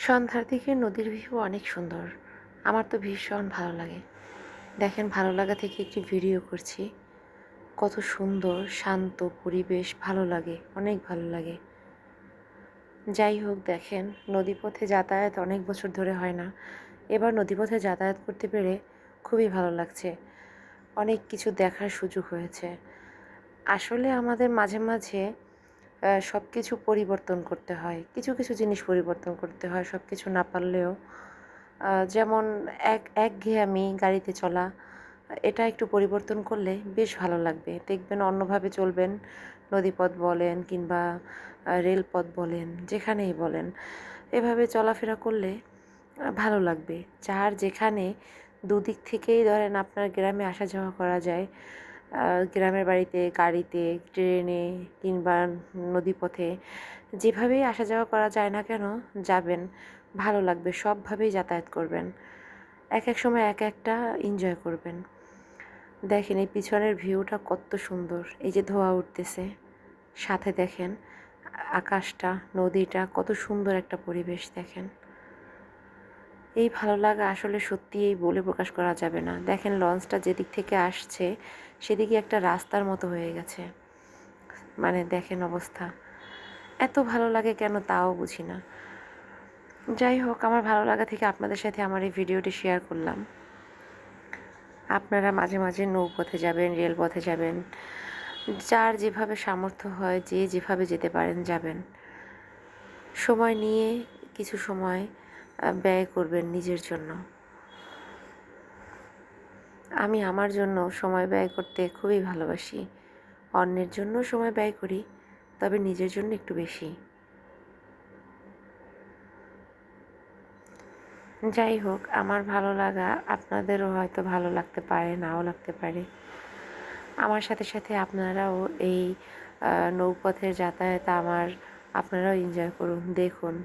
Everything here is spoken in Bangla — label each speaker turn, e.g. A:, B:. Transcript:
A: সন্ধ্যার দিকে নদীর ভিউ অনেক সুন্দর। আমার তো ভীষণ ভালো লাগে। দেখেন ভালো লাগা থেকে একটি ভিডিও করছি। কত সুন্দর, শান্ত পরিবেশ, ভালো লাগে, অনেক ভালো লাগে। যাই হোক, দেখেন নদীপথে যাতায়াত অনেক বছর ধরে হয় না। এবার নদীপথে যাতায়াত করতে পেরে খুবই ভালো লাগছে। অনেক কিছু দেখার সুযোগ হয়েছে। আসলে আমাদের মাঝে মাঝে সব কিছু পরিবর্তন করতে হয়। কিছু কিছু জিনিস পরিবর্তন করতে হয় সব কিছু না পারলেও। যেমন এক একঘেয়েমি গাড়িতে চলা, এটা একটু পরিবর্তন করলে বেশ ভালো লাগবে। দেখবেন অন্যভাবে চলবেন, নদীপথ বলেন কিংবা রেলপথ বলেন, যেখানেই বলেন। এভাবে চলাফেরা করলে ভালো লাগবে। যার যেখানে দুদিক থেকেই ধরেন আপনার গ্রামে আসা যাওয়া করা যায় গ্রামের বাড়িতে, গাড়িতে, ট্রেনে কিংবা নদীপথে যেভাবেই আসা যাওয়া করা যায় না কেন, যাবেন, ভালো লাগবে, সবভাবেই যাতায়াত করবেন। এক এক সময় এক একটা এনজয় করবেন। দেখেন এই পিছনের ভিউটা কত সুন্দর, এই যে ধোয়া উঠতেছে। সাথে দেখেন আকাশটা, নদীটা, কত সুন্দর একটা পরিবেশ দেখেন। এই ভালো লাগা আসলে সত্যি এই বলে প্রকাশ করা যাবে না। দেখেন, লঞ্চটা যেদিক থেকে আসছে, সেদিকে একটা রাস্তার মতো হয়ে গেছে। মানে দেখেন অবস্থা। এত ভালো লাগে কেন তাও বুঝি না। যাই হোক, আমার ভালো লাগা থেকে আপনাদের সাথে আমার এই ভিডিওটি শেয়ার করলাম। আপনারা মাঝে মাঝে নৌপথে যাবেন, রেলপথে যাবেন, যার যেভাবে সামর্থ্য হয়, যে যেভাবে যেতে পারেন, যাবেন। সময় নিয়ে, কিছু সময় ব্যয় করবেন নিজের জন্য। আমি আমার জন্য সময় ব্যয় করতে খুবই ভালোবাসি। অন্যের জন্য সময় ব্যয় করি, তবে নিজের জন্য একটু বেশি। যাই হোক, আমার ভালো লাগা আপনাদেরও হয়তো ভালো লাগতে পারে, নাও লাগতে পারে। আমার সাথে সাথে আপনারাও এই নৌপথের যাতায়াত আমার, আপনারাও এনজয় করুন, দেখুন।